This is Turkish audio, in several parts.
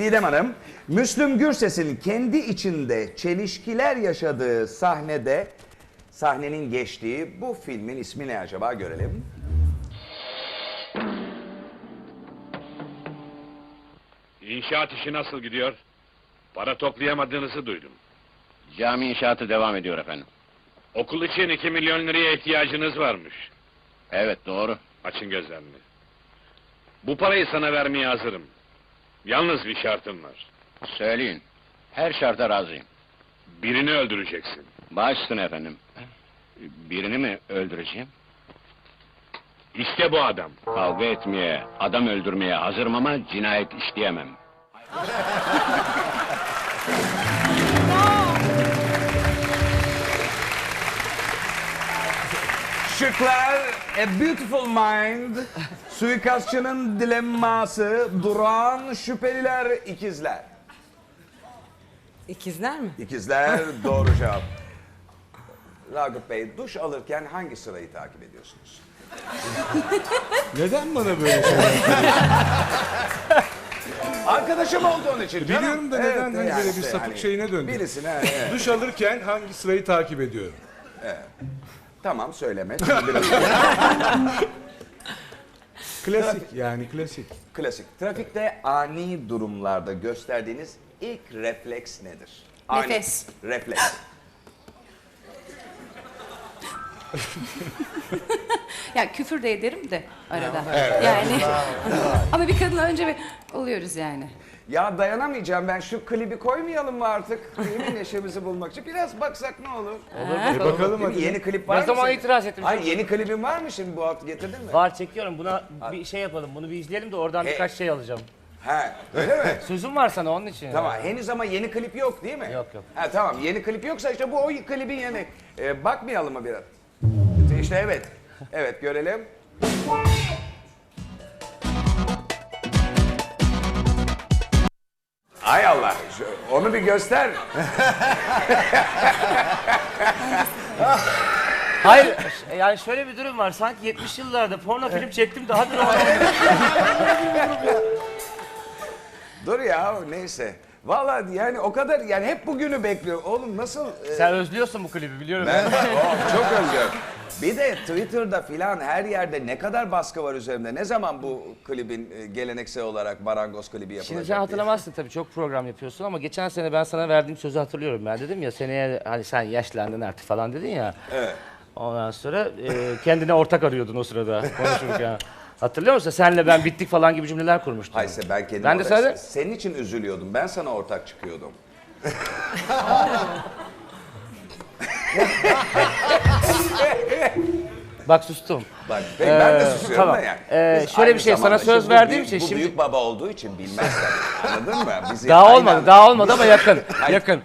Didem Hanım, Müslüm Gürses'in kendi içinde çelişkiler yaşadığı sahnede sahnenin geçtiği bu filmin ismi ne acaba görelim. İnşaat işi nasıl gidiyor? Para toplayamadığınızı duydum. Cami inşaatı devam ediyor efendim. Okul için 2 milyon liraya ihtiyacınız varmış. Evet doğru. Açın gözlerini. Bu parayı sana vermeye hazırım. Yalnız bir şartım var. Söyleyin. Her şarta razıyım. Birini öldüreceksin. Üstüne efendim. Birini mi öldüreceğim? İşte bu adam. Kavga etmeye, adam öldürmeye hazırım ama cinayet işleyemem. Şıklar A Beautiful Mind, Suikastçının Dilemması, Duran Şüpheliler ikizler. İkizler mi? İkizler doğru cevap. Ragıp Bey duş alırken hangi sırayı takip ediyorsunuz? Neden bana böyle şeyler? Arkadaşım olduğun için canım. Biliyorum da neden Evet, hani yani böyle bir işte sapık hani şeyine döndü. Birisine evet. Duş alırken hangi sırayı takip ediyorum? Tamam söyleme. Şimdi biraz Klasik yani klasik. klasik. Trafikte ani durumlarda gösterdiğiniz ilk refleks nedir? Ani Nefes. Refleks. Ya küfür de ederim de arada. Yani ama bir kadınla önce bir oluyoruz yani. Ya dayanamayacağım ben şu klibi koymayalım mı artık? Mi neşemizi bulmak için? Biraz baksak ne olur? E bakalım Değil mi? hadi. Yeni klip var Ne mı? zaman senin? itiraz ettim? Hayır yeni klibin var mı şimdi bu hafta getirdin mi? Var çekiyorum. Buna bir şey yapalım. Bunu bir izleyelim de oradan E- birkaç şey alacağım. He öyle mi? Sözüm var sana onun için. Tamam henüz ama yeni klip yok değil mi? Yok, yok. Ha tamam yeni klip yoksa işte bu o klibin yeni. Ee, bakmayalım mı biraz? İşte evet. Evet görelim. Ay Allah. şu- Onu bir göster. Hayır yani şöyle bir durum var. Sanki 70 yıllarda porno film çektim hadi roman. Dur ya neyse. Vallahi yani o kadar yani hep bugünü bekliyor. Oğlum nasıl? e, Sen özlüyorsun bu klibi biliyorum. Ben Oh, çok özlüyorum. Bir de Twitter'da filan her yerde ne kadar baskı var üzerimde. Ne zaman bu klibin e, geleneksel olarak marangoz klibi yapılacak Şimdi sen diye. hatırlamazsın tabii çok program yapıyorsun ama geçen sene ben sana verdiğim sözü hatırlıyorum ben dedim ya seneye hani sen yaşlandın artık falan dedin ya. Evet. Ondan sonra e, kendine ortak arıyordun o sırada konuşurken. Hatırlıyor musun? Senle ben bittik falan gibi cümleler kurmuştum. Hayse ben kendim Ben de sana- senin için üzülüyordum. Ben sana ortak çıkıyordum. Bak sustum. Bak ben, ben de Ee, susuyorum tamam. da yani. Ee, Biz şöyle aynı bir şey, sana zamanda söz şimdi bu verdiğim büyük- için Bu şimdi- büyük baba olduğu için bilmez tabii. Anladın mı? Bizi Daha aynı olmadı, anda- daha olmadı ama yakın. Hayır. yakın.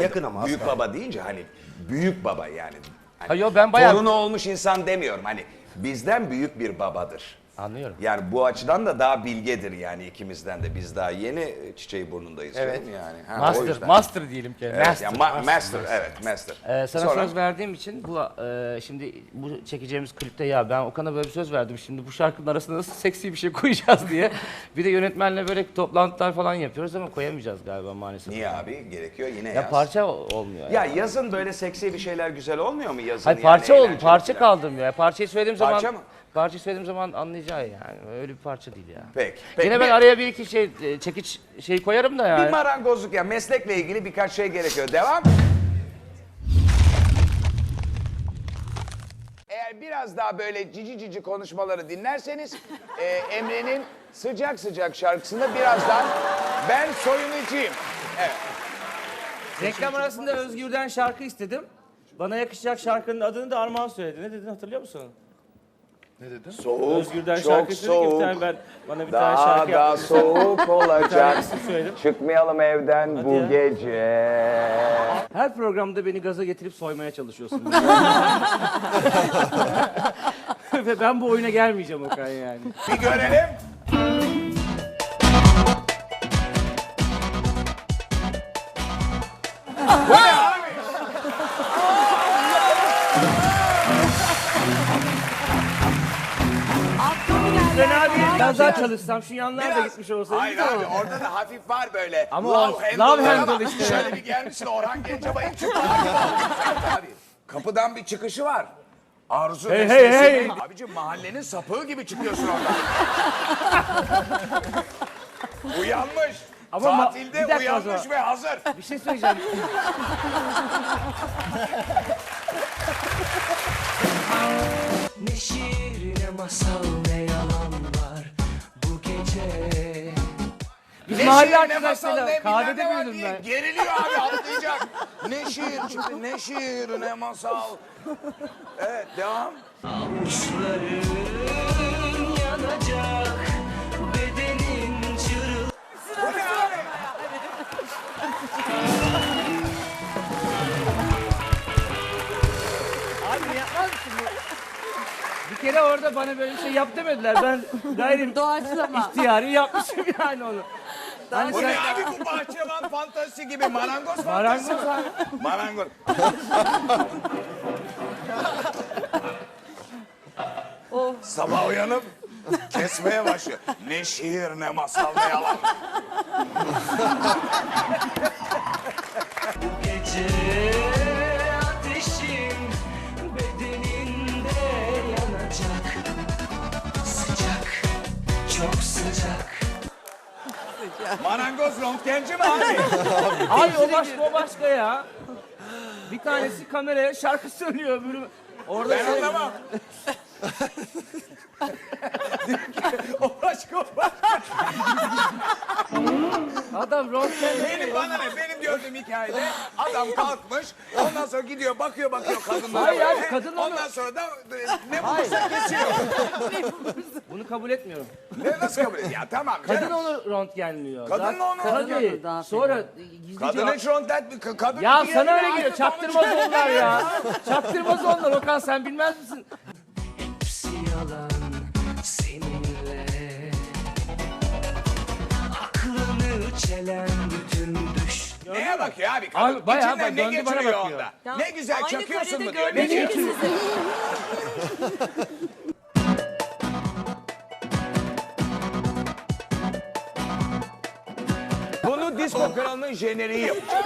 Yakın ama Büyük baba deyince hani büyük baba yani. Hani Ha, yo, ben bayağı- Torunu olmuş insan demiyorum. Hani bizden büyük bir babadır. Anlıyorum. Yani bu açıdan da daha bilgedir yani ikimizden de. Biz daha yeni çiçeği burnundayız. Evet. canım Yani. Ha, o Master, yüzden. master diyelim ki. Evet, master. yani ma- master, evet master. Ee, sana Sonra- söz verdiğim için bu e, şimdi bu çekeceğimiz klipte ya ben Okan'a böyle bir söz verdim. Şimdi bu şarkının arasında nasıl seksi bir şey koyacağız diye. bir de yönetmenle böyle toplantılar falan yapıyoruz ama koyamayacağız galiba maalesef. Niye abi? Gerekiyor yine Ya yaz. parça o- olmuyor. Ya yani. yazın böyle seksi bir şeyler güzel olmuyor mu yazın? Hayır yani parça oldu, eğlenceli parça falan? kaldım ya. Parçayı söylediğim Parça zaman mı? Parçayı söylediğim zaman anlayacağı yani. Öyle bir parça değil ya. Peki. peki. Yine ben bir, araya bir iki şey e, çekiç şey koyarım da bir yani. marangozluk ya meslekle ilgili birkaç şey gerekiyor. Devam. Eğer biraz daha böyle cici cici konuşmaları dinlerseniz e, Emre'nin sıcak sıcak şarkısında birazdan ben soyunucuyum. Evet. Reklam arasında Özgür'den şarkı istedim. Bana yakışacak şarkının adını da Armağan söyledi. Ne dedin hatırlıyor musun? Soğuk, Özgür'den çok bir soğuk. tane ben bana bir tane Daha şarkı da yap. soğuk olacak. söyledim. Çıkmayalım evden Hadi bu ya. gece. Her programda beni gaza getirip soymaya çalışıyorsun. Ve ben bu oyuna gelmeyeceğim Okan yani. Bir görelim. Bu ne abi? Fena değil. Biraz daha çalışsam şu yanlar da gitmiş olsaydı. Hayır abi orada da hafif var böyle. Ama love handle'lara love handle işte. Şöyle bir gelmişsin Orhan Gencebay'ın sen abi. Kapıdan bir çıkışı var. Arzu Hey, hey, hey. Abicim mahallenin sapığı gibi çıkıyorsun oradan. Uyanmış. Ama ma- Tatilde uyanmış ve hazır. Bir şey söyleyeceğim. Ne şiir ne masal Biz Ne mahalle arkadaşlarıyla ne kahvede büyüdüm ben. Geriliyor abi atlayacak. ne şiir şimdi ne şiir ne masal. Evet devam. Uçların yanacak bedenin çırıl Bu ne abi? Abi yapmaz mısın bu? Bir kere orada bana böyle bir şey yap demediler. Ben gayri Doğaçlama. ihtiyari yapmışım yani onu. Hani Bu ne abi bu bahçıvan fantazisi gibi marangoz fantazisi. marangoz abi. Marangoz. Sabah uyanıp kesmeye başlıyor. Ne şiir ne masal ne yalan. gece ateşin bedeninde yanacak sıcak çok sıcak Marangoz röntgenci mi abi? Abi o başka o başka ya. Bir tanesi kameraya şarkı söylüyor öbürü. Orada Ben şey- anlamam. O başka o başka. Adam röntgen Benim bana ne? Benim gördüğüm hikayede adam kalkmış. Ondan sonra gidiyor bakıyor bakıyor kadınlara. Hayır abi, böyle. kadın onu- Ondan sonra da e, ne bulursa kesiyor. Bunu kabul etmiyorum. Ne nasıl kabul ediyor? Ya tamam Kadın canım. onu röntgenliyor. Kadın onu Tabii. röntgenliyor. Daha Sonra gizlice... Kadının şrontet bir kadın. Ya sana öyle geliyor. Çaktırmaz onlar ya. Çaktırmaz onlar. Okan sen bilmez misin? Aklını çelen bütün düş Neye bakıyor abi? Abi bayağı İçinden bak, ne döndü bana geçiriyor bakıyor. onda? Ne güzel çakıyorsun mu diyor. Ne diyor? Bunu disco kralının jeneriği yapacağım.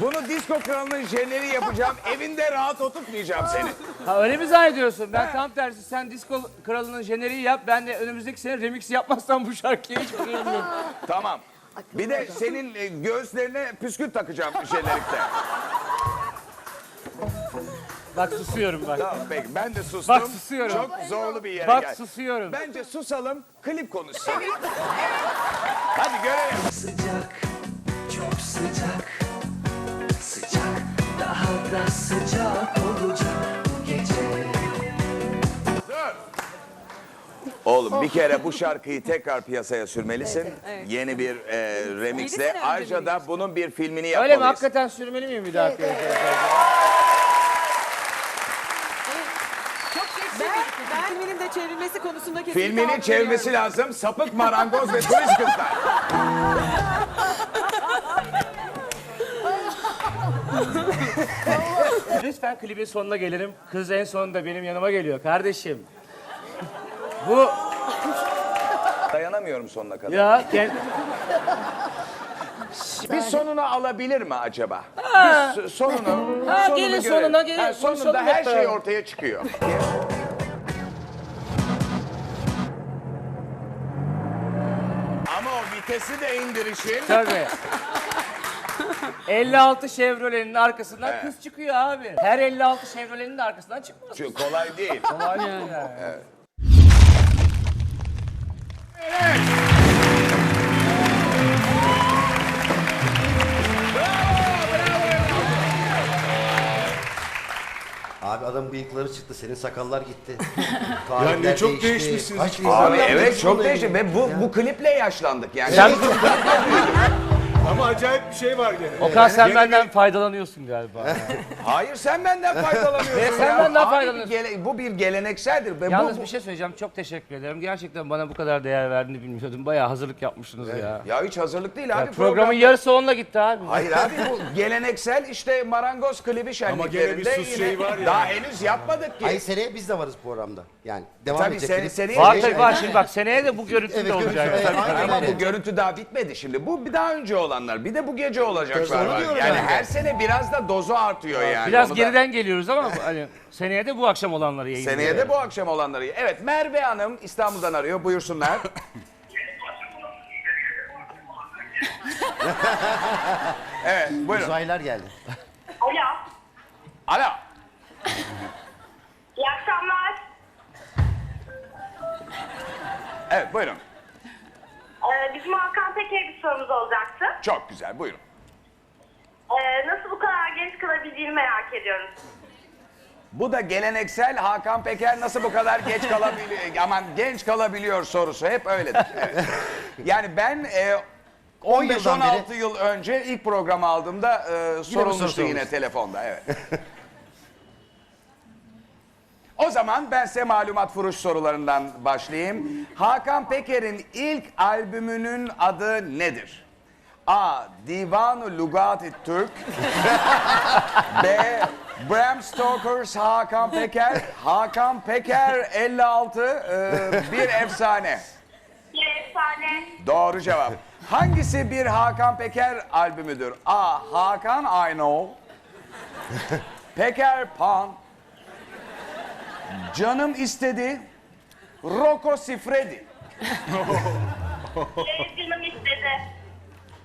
Bunu disco kralının jeneriği yapacağım. Evinde rahat oturtmayacağım seni. Ha öyle mi zannediyorsun? Ben tam tersi sen disco kralının jeneriği yap. Ben de önümüzdeki sene remix yapmazsam bu şarkıya hiç bilmiyorum. Tamam. Bir de senin e, göğüslerine püskürt takacağım jenerikte. Bak susuyorum bak. Tamam peki ben de sustum. Bak susuyorum. Çok zorlu bir yere Bak gel. susuyorum. Bence susalım, klip konuşsun. Hadi görelim. sıcak çok sıcak sıcak daha da sıcak olacak Oğlum bir kere bu şarkıyı tekrar piyasaya sürmelisin. Yeni bir e, remixle. Ayrıca da bunun bir filmini Öyle yapmalıyız. mi? Hakikaten sürmeli miyim bir daha? Ben filminin de çevrilmesi konusunda kesinlikle Filmini hak çevirmesi veriyorum. lazım. Sapık marangoz ve turist kızlar. Lütfen klibin sonuna gelirim. Kız en sonunda benim yanıma geliyor. Kardeşim. Bu Dayanamıyorum sonuna kadar. ya kend- Bir sonunu alabilir mi acaba? Bir so- sonunu, Ha, sonunu gelin görelim. sonuna, gelin. Ha, sonunda Konuşalım her hep şey ortaya çıkıyor. Ama o vitesi de indirişin. Tabii. 56 Chevrolet'in arkasından Evet. kız çıkıyor abi. Her 56 Chevrolet'in de arkasından çıkmaz. Çok kolay değil. Kolay değil yani. Abi adam bıyıkları çıktı, senin sakallar gitti. Ya ne çok değişti. değişmişsiniz Kaç Abi evet çok ilgili. ve bu, bu kliple yaşlandık yani. Sen- Ama acayip bir şey var gene. Okan sen Yeni benden faydalanıyorsun galiba. Hayır sen benden faydalanıyorsun sen ya. benden Abi, faydalanıyorsun. gele- bu bir gelenekseldir. Ve Yalnız bu, bir şey söyleyeceğim. Çok teşekkür ederim. Gerçekten bana bu kadar değer verdiğini bilmiyordum. Bayağı hazırlık yapmışsınız ya. Ya hiç hazırlık değil Ya abi. programın program- yarısı onunla gitti abi. Hayır abi bu geleneksel işte marangoz klibi şenliklerinde gene bir sus şeyi var ya. daha henüz yapmadık ki. Ay seneye biz de varız programda. Yani devam Tabii edecek. sen, klip. seneye Var tabii var. Şimdi bak seneye de bu olacak. görüntü- Tabii, evet, tabii. Ama bu görüntü daha bitmedi şimdi. Bu bir daha önce olanlar. Bir de bu gece olacaklar var. Yani ben de. her sene biraz da dozu artıyor yani. Biraz Onu da- geriden geliyoruz ama hani seneye de bu akşam olanları yayınlıyoruz. Seneye de bu akşam olanları. Evet Merve Hanım İstanbul'dan arıyor. Buyursunlar. evet buyurun. Uzaylılar geldi. Alo. Alo. İyi akşamlar. Evet buyurun. Hakan Peker'e bir sorumuz olacaktı. Çok güzel buyurun. Ee, nasıl bu kadar genç kalabildiğini merak ediyorum. Bu da geleneksel Hakan Peker nasıl bu kadar geç kalabiliyor, aman genç kalabiliyor sorusu hep öyledir. Evet. Yani ben e, 10 yıldan 15-16 yıl önce ilk programı aldığımda e, sorulmuştu soru yine sorulmuş. telefonda. Evet. O zaman ben size malumat furuş sorularından başlayayım. Hakan Peker'in ilk albümünün adı nedir? A. Divan-ı Lugati Türk B. Bram Stoker's Hakan Peker Hakan Peker 56 e, bir efsane. Bir efsane. Doğru cevap. Hangisi bir Hakan Peker albümüdür? A. Hakan I Know Peker Pan Canım istedi Rocco Siffredi Ee, canım istedi.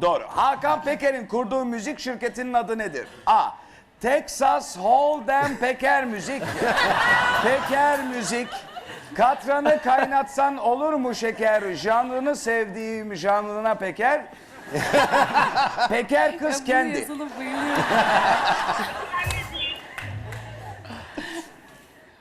Doğru. Hakan Peker'in kurduğu müzik şirketinin adı nedir? A. Texas Hold'em Peker Müzik. Peker Müzik. Katranı kaynatsan olur mu şeker? Janrını sevdiğim janrına Peker. Peker kız kendi. yazılı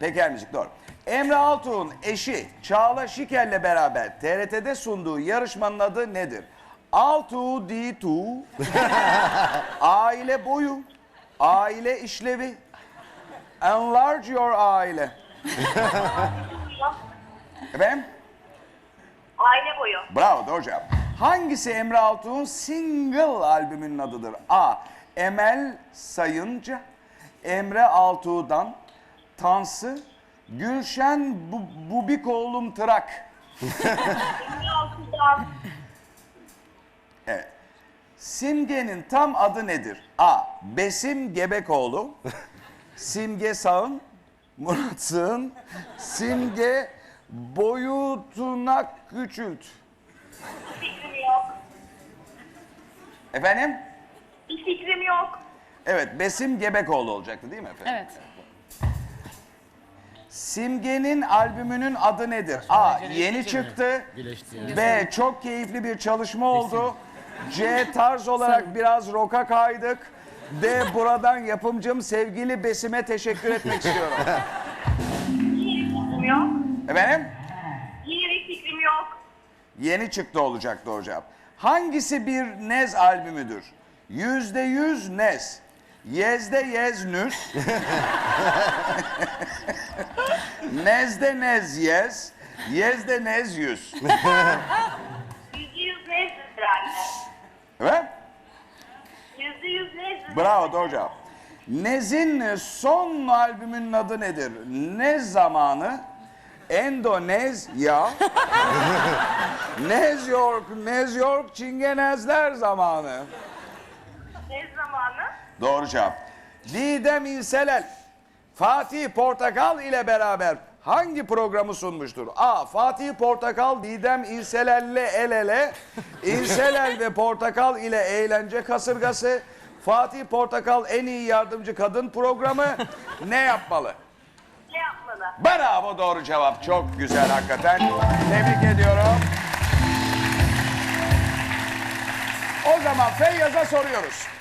Peker Müzik doğru. Emre Altuğ'un eşi Çağla Şiker'le beraber TRT'de sunduğu yarışmanın adı nedir? Altuğ D2 Aile boyu Aile işlevi Enlarge your aile Efendim? Aile boyu. Bravo doğru cevap. Hangisi Emre Altuğ'un single albümünün adıdır? A. Emel Sayınca Emre Altuğ'dan Tansı Gülşen Bu Bubikoğlu'm Tırak. Simge'nin tam adı nedir? A. Besim Gebekoğlu Simge Sağın Murat Sığın Simge Boyutuna Küçült Fikrim yok. Efendim? Bir fikrim yok. Evet, Besim Gebekoğlu olacaktı değil mi efendim? Evet. Simge'nin albümünün adı nedir? A. Yeni çıktı. B. Çok keyifli bir çalışma oldu. C. Tarz olarak biraz roka kaydık. D. Buradan yapımcım sevgili Besim'e teşekkür etmek istiyorum. Bir fikrim yok. Efendim? Yine bir fikrim yok. Yeni çıktı olacak doğru cevap. Hangisi bir Nez albümüdür? Yüzde yüz Nez. Yezde yez nüs. Nezde nez yez. Yezde nez yüz. Yüzde yüz nezdir herhalde. Evet? Yüzde yüz nezdir. Bravo doğru cevap. Nez'in son albümünün adı nedir? Nez zamanı. Endonezya. Nez York, Nez York Çingenezler zamanı. Ne zamanı? Doğru cevap. Didem İnselel, Fatih Portakal ile beraber hangi programı sunmuştur? A. Fatih Portakal, Didem İnselel'le el ele, İnselel ve Portakal ile eğlence kasırgası, Fatih Portakal en iyi yardımcı kadın programı ne yapmalı? Ne yapmalı? Bravo doğru cevap. Çok güzel hakikaten. Tebrik ediyorum. O zaman Feyyaz'a soruyoruz.